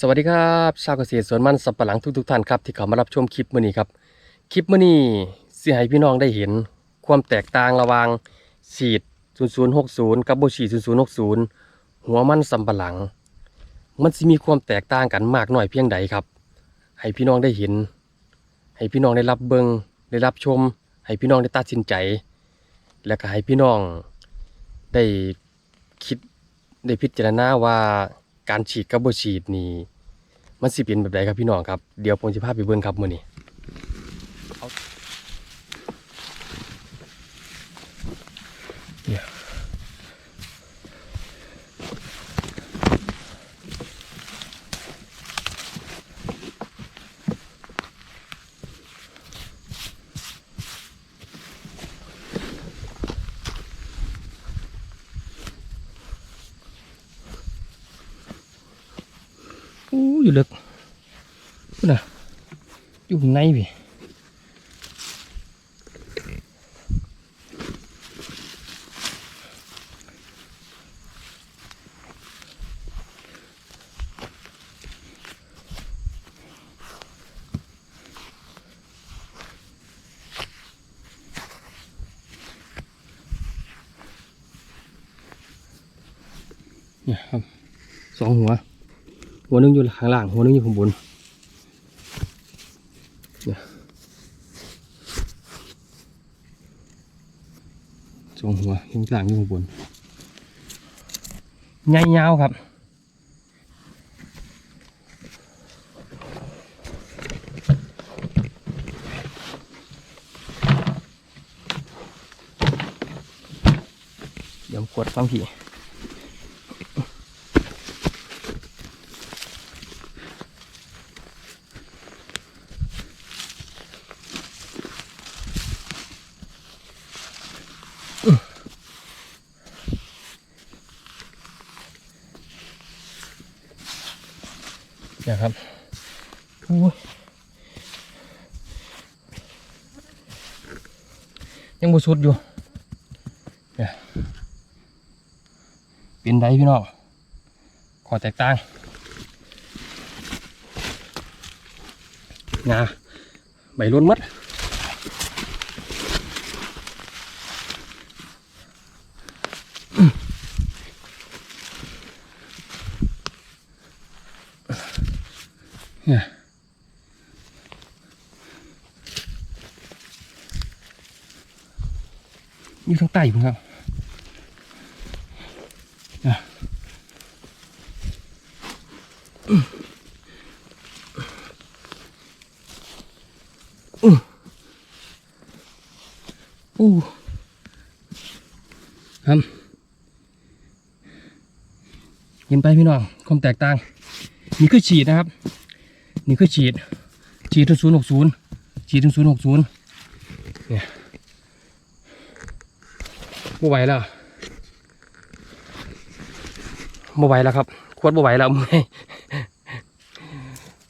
สวัสดีครับชาวเกษตรสวนมันสับปะหลังทุกๆท่านครับที่เข้ามารับชมคลิปมื้อนี้ครับคลิปมื้อนี้สิให้พี่น้องได้เห็น ความแตกต่างระหว่างฉีด 0060 กับบ่ฉีด 0060 หัวมันสำปะหลัง มันสิมีความแตกต่างกันมากน้อยเพียงใดครับ ให้พี่น้องได้เห็น ให้พี่น้องได้รับเบิงได้รับชม ให้พี่น้องได้ตัดสินใจ และก็ให้พี่น้องได้คิดได้พิจารณาว่า การฉีดกับบ่ฉีดนี่มันสิเป็นแบบไหนครับพี่น้องครับเดี๋ยวผมจะพาไปเบิ้งครับมื้อนี้เนี่ยอู้อยู่ลึกพุ่นน่ะ อยู่ในพี่เนี่ยครับสองหัว หัวนึงอยู่ข้างล่างหัวนึงอยู่ข้างบนเนี่ยส องหัวข้างล่างอยู่ข้างบนใหญ่ยาวครับเดี๋ยวกดฟังผี นี่ยครับโอ้ยยังบูสุดอยู่เนี่ยเป็นไดพี่น้องขอแตกต่างงาใบล้นมัด อยู่ทางใต้ผมครับอู้ครับเห็นไปพี่น้องความแตกต่าง นี่คือฉีดนะครับ นี่คือฉีด ฉีดถึงศูนย์หกศูนย์ฉีดถึงศูนย์หกศูนย์ บ่ไหวแล้วบ่ไหวแล้วครับขวดบ่ไหวแล้วเมื่อย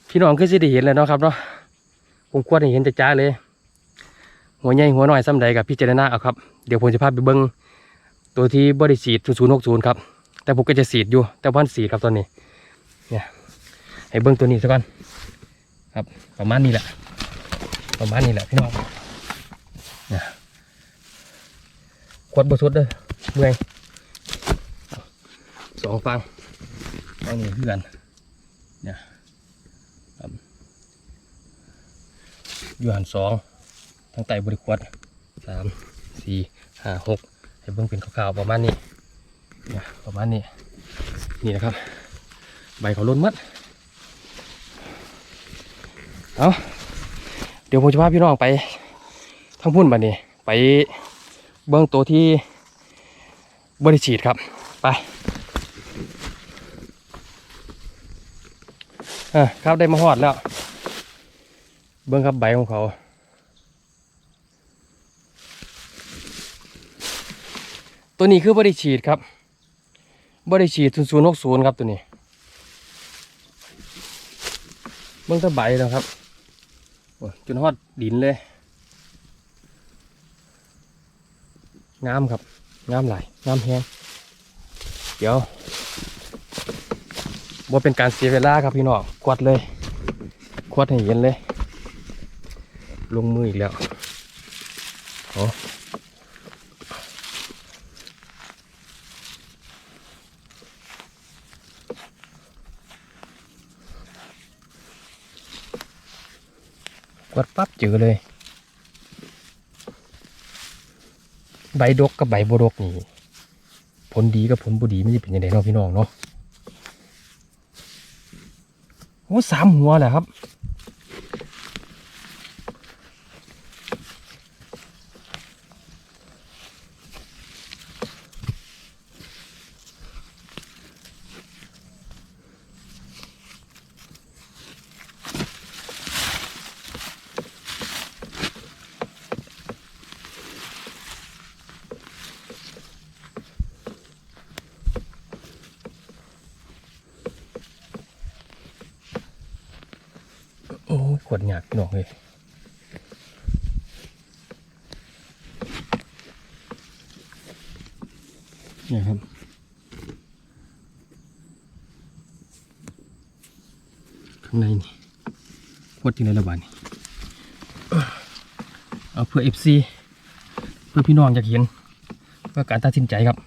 พี่น้องคือสิได้เห็นแล้วเนาะครับเนาะผมขวดเห็นจะจ้าเลย หัวใหญ่หัวน้อยซ้ำใดกับพี่เจรณาเอาครับเดี๋ยวผมจะพาไปเบิ้งตัวที่บริสีดศูนย์หกศูนย์ครับแต่ผมก็จะสีดอยู่ แต่พันสีดครับตอนนี้เนี่ยให้เบิ้งตัวนี้ซะก่อนครับประมาณนี้แหละประมาณนี้แหละพี่น้องเนี่ย ขวดบสุดเด้อเมื่อยสองฟังฟังนี้เพื่อนเนี่ยอยู่หันสองทั้งไตบริขวดสามสี่ห้าหกให้เบิ้งเป็นขาวๆประมาณนี้เนี่ยประมาณนี้ นี่นะครับ ใบเขาล้นมัดเอาเดี๋ยวผมจะพาพี่น้องไปทั้งพุ่นบัดนี้ไป เบื้องตัวที่บริฉีดครับไปอะครับได้มาหอดแล้ว เบื้องครับใบของเขาตัวนี้คือบริฉีดครับบริฉีดศูนย์ศูนย์หกศูนย์ครับตัวนี้ เบื้องตะใบแล้วครับโอ้ยจนฮอดดินเลย งามครับงามหลายงามแฮงเดี๋ยวว่าเป็นการเสียเวลาครับพี่น้องกวดเลยกวดให้เห็นเลย ลงมืออีกแล้วโอ้กวาดปั๊บเจอเลย ใบดกกับใบบดกนี่ผลดีกับผลบุดีไม่ได้เป็นยังไงเนาะพี่น้องเนาะโอ้สามหัวแหละครับ ดหยาดพี่องเลยนี่ครับข้างในนี่ขวดที่ไหนระบาดนี่เอาเพื่อเอฟซีเพื่อพี่น้องอยากเห็นเพื่อการตัดสินใจครับ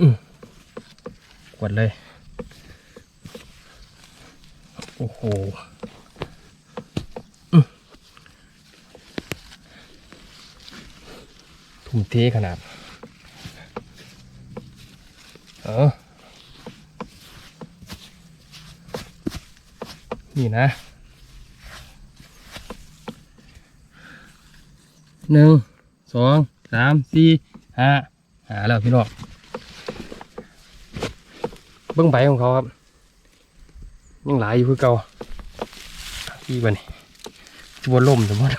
อืมกดเลย อ้โหอื้อทุ่มเทขนาด เออนี่นะหนึ่งสองสามสี่ห้าหาแล้วพี่น้องเบื้องใบของเขาครับ ยังหลายอยู่คือเก่าพี่บันนี่จวนล่มสมมติ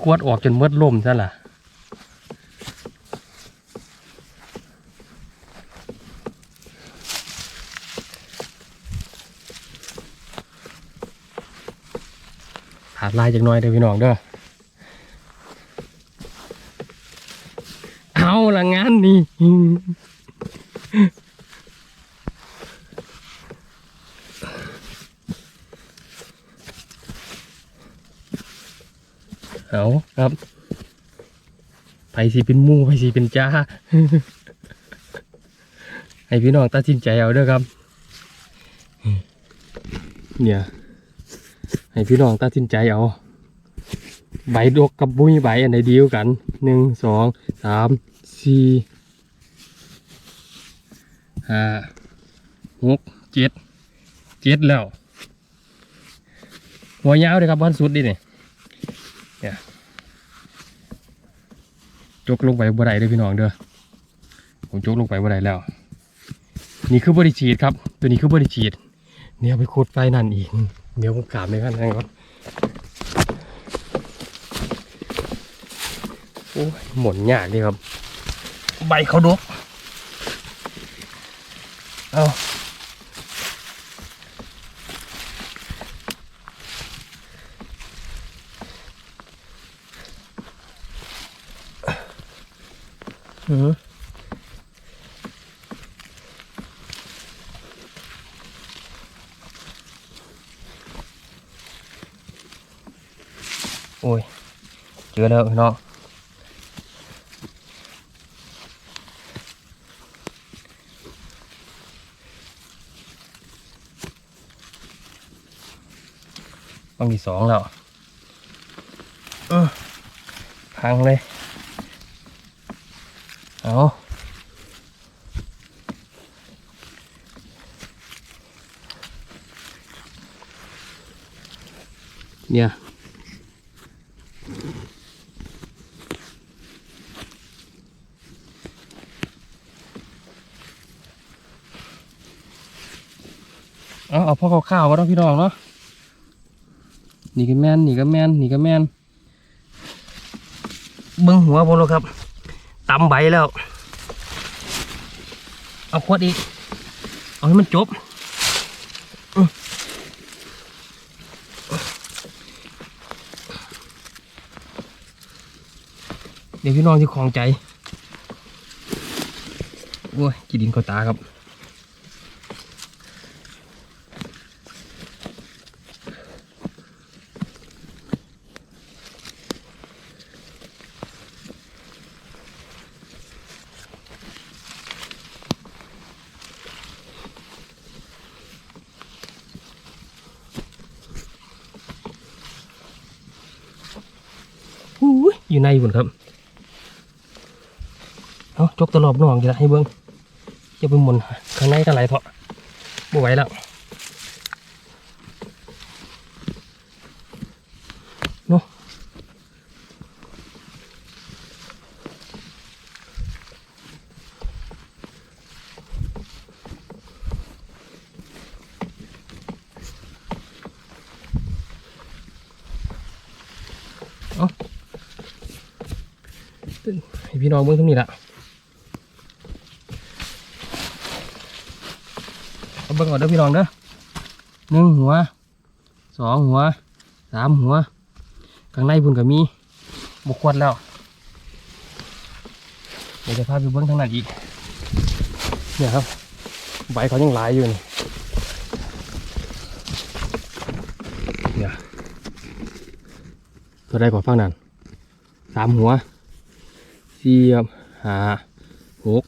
ขวดออกจนเมดล่มซะล่ะขาดลายจากน้อยเด้อพี่น้องเด้อเอาละงานนี้ เอาครับไผ สีเป็นมู่ไผสีเป็นจ้า ให้พี่น้องตัดสินใจเอาเด้อครับ เนี่ย ให้พี่น้องตัดสินใจเอา ใบดกกับบุ้ยใบอันไหนดีกว่ากันหนึ่งสองสามสี่ห้าหกเจ็ดเจ็ดแล้วหัวยาวเลยครับวันสุดดิเนี่ย จกลงไปบ่ได้เด้อพี่น้องเด้อผมจกลงไปบ่ได้แล้ว นี่คือบริฉีดครับ ตัวนี้คือบริฉีดเนี่ยไปขุดไฟนั่นอีก เดี๋ยวผมกราบในขั้นนั้นก่อนโอ้ยหมุนยากดีครับ ใบเขาดกเอา เออโอ้ยเจอแล้วพี่น้องบางที่สองแล้วเออพังเลย เอาเนี่ยเอาเอาพ่อข้าวๆก็ต้องพี่น้องเนาะนี่ก็แม่นนี่ก็แม่นนี่ก็แม่นเบิ้งหัวบนแล้วครับำใบแล้ว เอาขวดอีก เอาให้มันจบเดี๋ยวพี่น้องจะของใจ โอ้ยกีดินเขาตาครับ อู้ย อยู่นครับ เอาจกตลอบน้องจะให้เบิ้งอย่าไปหมุนข้างในก็ไหลเถอะบ่ไหวแล้วเนาะ พี่น้องเบิ้องตรงนี้ละเอาเบิ่งก่อนเด้อพี่น้องเด้อหนึ่งหัวสองหัวสามหัวข้างในพุ่นก็มีบุกควดแล้ว เดี๋ยวจะพาไปเบิ่งทางนั้นอีกเนี่ยครับใบเขายังหลายอยู่นี่เนี่ยตัวใดกว่าฟังนั้นสามหัว สี่ครับห้าหก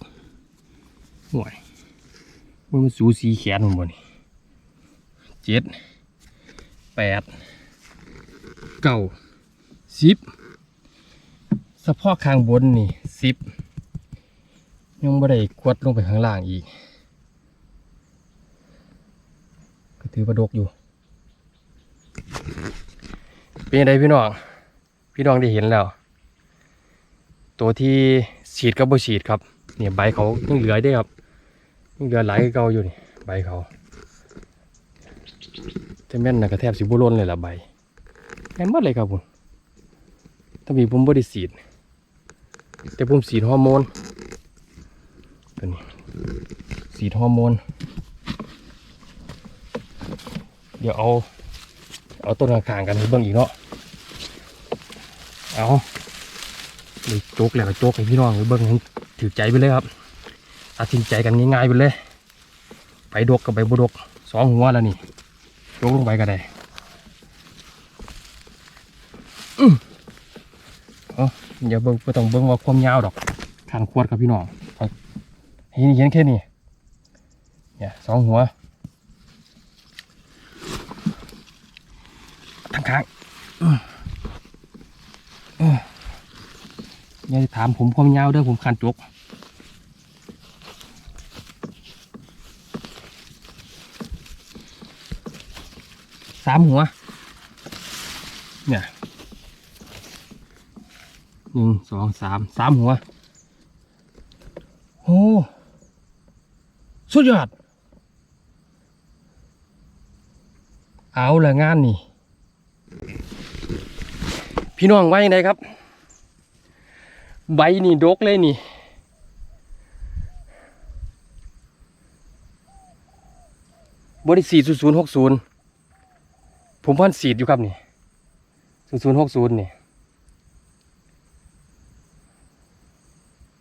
ห่วยมันสูสีแขนผมบ่นี่เจ็ดแปดเก้าสิบสะโพกข้างบนนี่สิบยังไม่ได้กวดลงไปข้างล่างอีก ก็ถือประดกอยู่ เป็นยังไงพี่น้อง พี่น้องได้เห็นแล้ว ตัวที่ฉีดกับบ่ฉีดครับเนี่ยใบเขายังเหลือได้ครับยังเหลือหลายเก่าอยู่นี่ใบเขาแต่แม่นนะกระแทบสิบุล้นเลยละใบแม่นหมดเลยครับผมถ้ามีผมบริสีด แต่ผมสีดฮอร์โมนตัวนี้สีดฮอร์โมนเดี๋ยวเอา เอาต้นข้างๆกันให้เบิ่งอีกเนาะเอา เลยโจกแล้วโจกให้พี่น้องเบิ่งให้ถือใจไปเลยครับตัดสินใจกันง่ายๆไปเลยไปดกกับไปบุดกสองหัวแล้วนี่ยกลงไปก็ได้อืมเอาอย่าเบิ่งไม่ต้องเบิ่งว่าความยาวดอกขานขวดครับพี่น้องเอาเห็นเห็นแค่นี้เนี่ยสองหัวทางข้างอืมอืม อย่าถามผมความยาวเด้อผมขานจกสามหัว เนี่ยหนึ่งสองสามสามหัวโอ้สุดยอด เอาละงานนี่ พี่น้องว่ายังไงครับ ใบนี่ดกเลยนี่ บริสีศูนย์ศูนย์หกศูนย์ผมพันสีดอยู่ครับนี่ศูนย์ศูนย์หกศูนย์นี่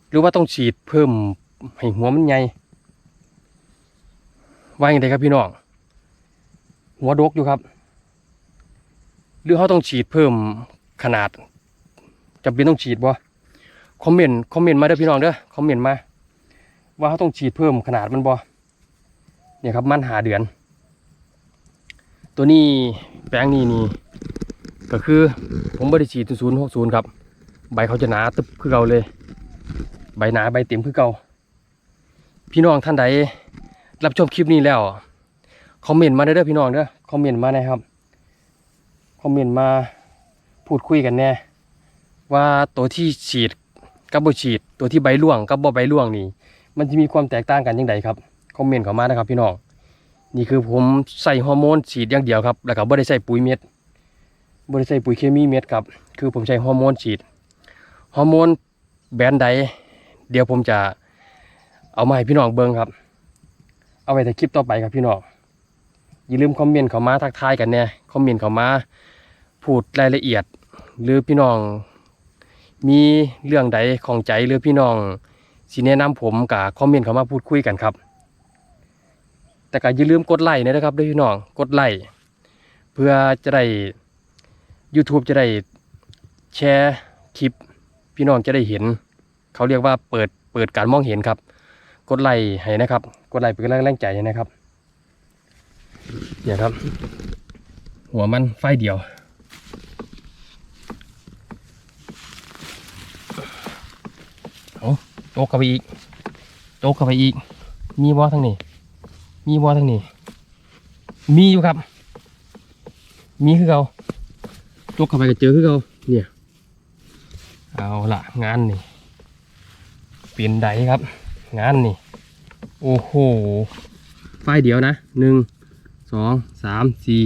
หรือว่าต้องฉีดเพิ่มให้หัวมันใหญ่ว่าอย่างไรครับพี่น้อง หัวดกอยู่ครับ หรือเขาต้องฉีดเพิ่มขนาดจำเป็นต้องฉีดบ่ คอมเมนต์คอมเมนต์มาเด้อพี่น้องเด้อคอมเมนต์มา ว่าเขาต้องฉีดเพิ่มขนาดมันบ่เนี่ยครับมันหาเดือน ตัวนี้แปลงนี้นี่ก็คือผมบริฉีดศูนย์หกศูนย์ครับ ใบเขาจะหนาตึบคือเก่าเลย ใบหนาใบเต็มคือเก่าพี่น้องท่านใดรับชมคลิปนี้แล้วคอมเมนต์มาเด้อพี่น้องเด้อคอมเมนต์มานะครับคอมเมนต์มาพูดคุยกันแน่ว่าตัวที่ฉีด กับบ่ฉีดตัวที่ใบร่วงกับบ่ใบร่วงนี่ มันจะมีความแตกต่างกันยังไงครับคอมเมนต์เข้ามานะครับพี่น้องนี่คือผมใส่ฮอร์โมนฉีดอย่างเดียวครับแล้วก็ไม่ได้ใส่ปุ๋ยเม็ดไม่ได้ใส่ปุ๋ยเคมีเม็ดครับคือผมใช้ฮอร์โมนฉีดฮอร์โมนแบรนด์ใดเดี๋ยวผมจะเอามาให้พี่น้องเบิ่งครับ เอาไว้ในคลิปต่อไปครับพี่น้องอย่าลืมคอมเมนต์เข้ามาทักทายกันแน่คอมเมนต์เข้ามาพูดรายละเอียด หรือพี่น้อง มีเรื่องใดของใจหรือพี่น้องสิแนะนำผมกับคอมเมนต์เข้ามาพูดคุยกันครับ แต่ก็อย่าลืมกดไลค์นะครับด้วยพี่น้องกดไลค์เพื่อจะได้ YouTube จะได้แชร์คลิป พี่น้องจะได้เห็น เขาเรียกว่าเปิดเปิดการมองเห็นครับ กดไลค์ให้นะครับ กดไลค์เป็นกำลังแรงใจนะครับเนี่ยครับ หัวมันไฟเดียว เอา โจกเข้าไปอีก โจกเข้าไปอีก มีบอทั้งนี้ มีบอทั้งนี้ มีอยู่ครับ มีคือเขาโจกเข้าไปก็เจอคือเขาเนี่ย เอาละงานนี่เปลี่ยนใดครับ งานนี่ โอ้โห ไฟเดียวนะหนึ่งสองสามสี่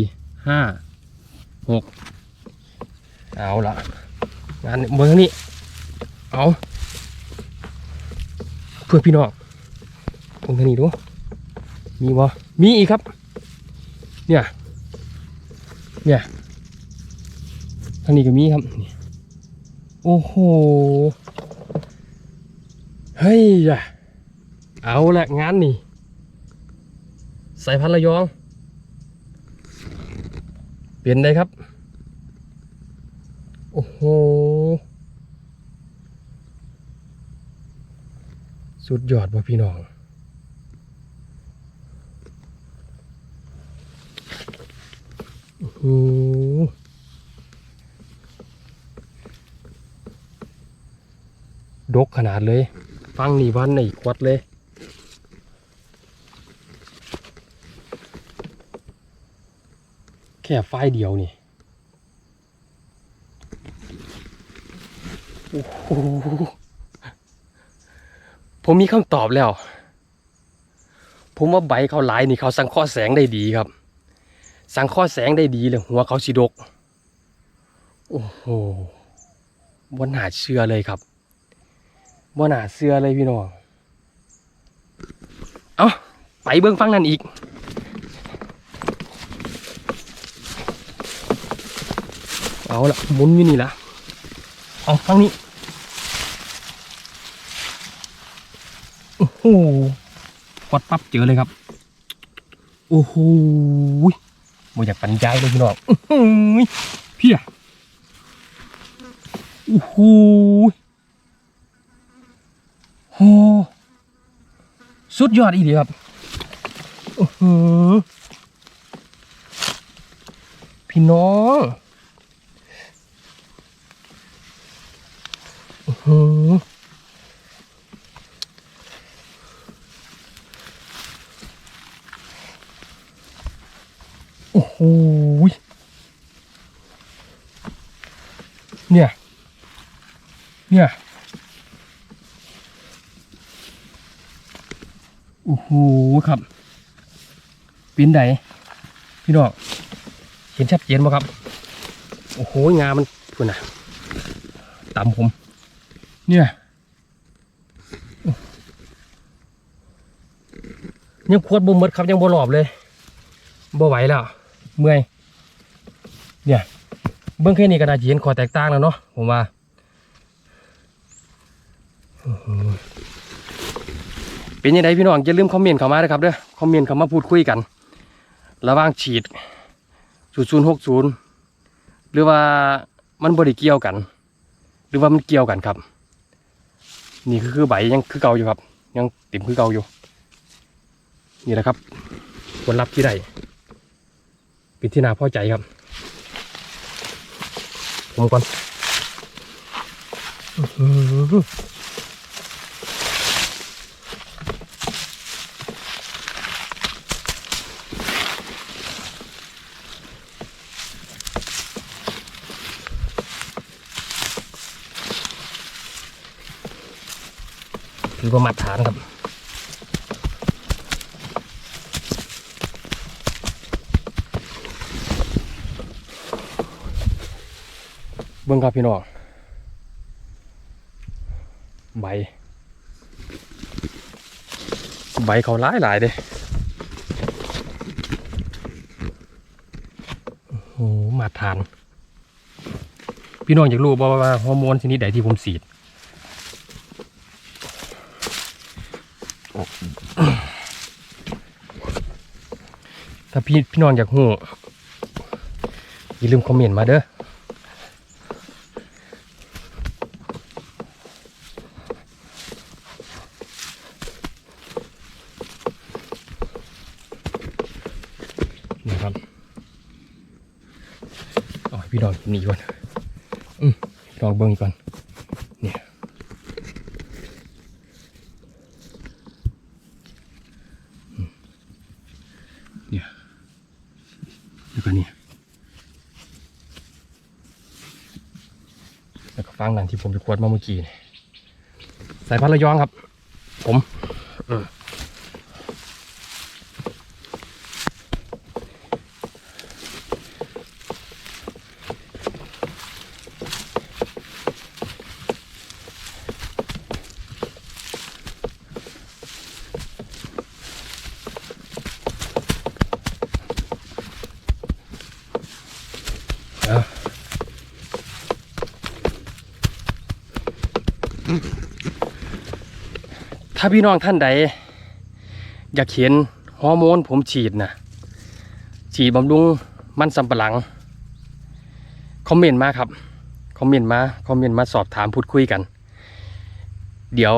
ห้าหกเอาละงานเมืองนี้เอา พื่อพี่น้องตรงนี้ดู มีวะมีอีกครับ เนี่ย เนี่ยทางนี้ก็มีครับ โอ้โห เฮ้ยอะเอาละงานนี่สายพันธุ์ระยอง เปลี่ยนได้ครับ โอ้โห สุดยอดว่พี่น้องโอ้โหดกขนาดเลย ฟังนี่วันในควัดเลยแค่ไฟเดียวนี่ โอ้โห ผมมีคำตอบแล้ว ผมว่าใบเขาหลายนี่เขาสังเคราะห์แสงได้ดีครับ สังเคราะห์แสงได้ดีเลยหัวเขาสีดก โอ้โหบนหาเชื่อเลยครับบนหาเชื่อเลยพี่น้อง เอาไปเบื้องฟังนั่นอีกเอาละหมุนอยู่นี่ละเอาฟังนี้ โอ้กดปั๊บเจอเลยครับ โอ้โหโมอยากปันใจเลยพี่น้องอื้อหือเพี้ยโอ้โหโหสุดยอดอีเดีครับโอ้โหพี่น้องโอ้โห โอ้โหยเนี่ย เนี่ยโอ้โหครับปีนไดพี่น้องเห็นชัดเจนไหมครับ โอ้โหงามันพุ่นนะตามผม เนี่ยยังควดบ่หมดครับยังบ่หลอบเลยบ่ไหวแล้ว เมื่อยเนี่ยเบื้องแค่นี้ก็น่าจะเห็นขอแตกต่างแล้วเนาะผมว่าเป็นยังไงพี่น้องอย่าลืมคอมเมนต์เข้ามานะครับเด้อคอมเมนต์เข้ามาพูดคุยกัน ระว่างฉีด0060หรือว่ามันบริเกี่ยวกัน หรือว่ามันเกี่ยวกันครับ นี่คือคือใบยังคือเก่าอยู่ครับ ยังติ่มคือเก่าอยู่ นี่แหละครับผลลัพธ์ที่ได้ เป็นที่น่าพอใจครับผมก่อนอื้อหือถือว่ามาตรฐานครับ เบิ้งครับพี่น้องใบ ใบเขาหลายหลายเด้โอ้มาทาน พี่น้องอยากรู้บ่ว่าฮอร์โมนชนิดใดที่ผมสีดถ้าพี่พี่น้องอยากหูอย่าลืมคอมเมนต์มาเด้อ อีก่อนอืมพี่น้องเบิ่งก่อนเนี่ยเนี่ยแล้วก็เนี่ยแล้วก็ฟังนั่นที่ผมไปขวดมาเมื่อกี้นี่สายพันระยองครับ ผม ถ้าพี่น้องท่านใด อยากเห็นฮอร์โมนผมฉีดนะฉีดบำรุงมันสำปะหลัง คอมเมนต์มาครับ คอมเมนต์มา คอมเมนต์มาสอบถามพูดคุยกัน เดี๋ยว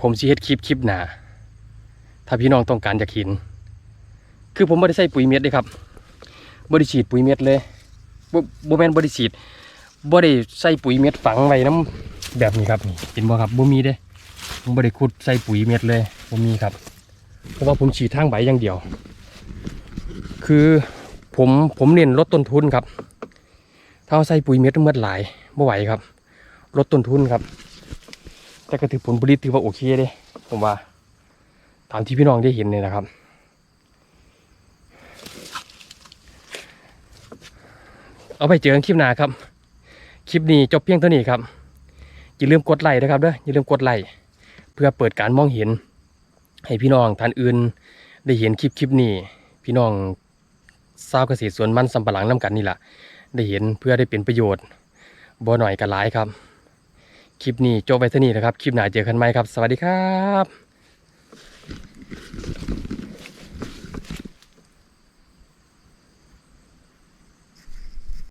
ผมสิเฮ็ดคลิปคลิปหนาถ้าพี่น้องต้องการอยากเห็น คือผมไม่ได้ใส่ปุ๋ยเม็ดเลยครับบริฉีดปุ๋ยเม็ดเลยบ่บ่แม่นบริฉีดบ่ได้ใส่ปุ๋ยเม็ดฝังไว้น้ำแบบนี้ครับนี่เห็นบ่ครับบ่มีเด้ ผมบริขุดใส่ปุ๋ยเม็ดเลยผมมีครับ เพราะว่าผมฉีดทางใบอย่างเดียว คือผมผมเน้นลดต้นทุนครับ ถ้าเอาใส่ปุ๋ยเม็ดเมื่อหลายไม่ไหวครับ ลดต้นทุนครับ แต่ก็ถือผลผลิตถือว่าโอเคเด้ผมว่า ตามที่พี่น้องได้เห็นเนี่ยนะครับ เอาไปเจอกันคลิปหน้าครับ คลิปนี้จบเพียงเท่านี้ครับอย่าลืมกดไลค์นะครับเด้ออย่าลืมกดไลค์ พื่อเปิดการมองเห็น ให้พี่น้องท่านอื่น ได้เห็นคลิปคลิปนี้ พี่น้องทราบเกษตรสวนมันสำปะหลังน้ำกันนี่แหละได้เห็นเพื่อได้เป็นประโยชน์บ่หน่อยกันหลายครับ คลิปนี้จบไปเท่านี้นะครับ คลิปหน้าเจอกันไหมครับ สวัสดีครับ